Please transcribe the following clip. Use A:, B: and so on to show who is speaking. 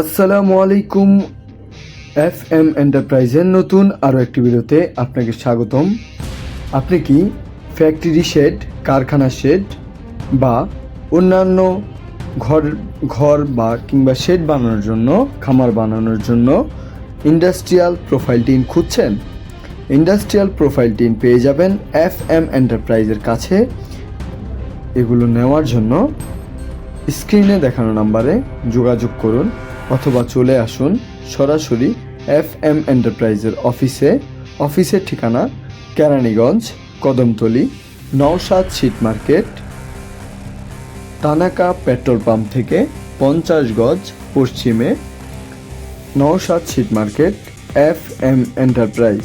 A: আসসালামু আলাইকুম F M এন্টারপ্রাইজের নতুন আরও একটি ভিডিওতে আপনাকে স্বাগতম। আপনি কি ফ্যাক্টরি শেড, কারখানা শেড বা অন্যান্য ঘর ঘর বা কিংবা শেড বানানোর জন্য, খামার বানানোর জন্য ইন্ডাস্ট্রিয়াল প্রোফাইল টিন খুঁজছেন? ইন্ডাস্ট্রিয়াল প্রোফাইল টিন পেয়ে যাবেন এফ এম এন্টারপ্রাইজের কাছে। এগুলো নেওয়ার জন্য স্ক্রিনে দেখানো নাম্বারে যোগাযোগ করুন। অথবা চলে আসুন সরাসরি এফ এম এন্টারপ্রাইজের অফিসে। অফিসের ঠিকানা কেরানীগঞ্জ, কদমতলি, নওশাদ শীত মার্কেট তানাকা পেট্রোল পাম্প থেকে পঞ্চাশ গজ পশ্চিমে, নওশাদ শীত মার্কেট এফ এম এন্টারপ্রাইজ।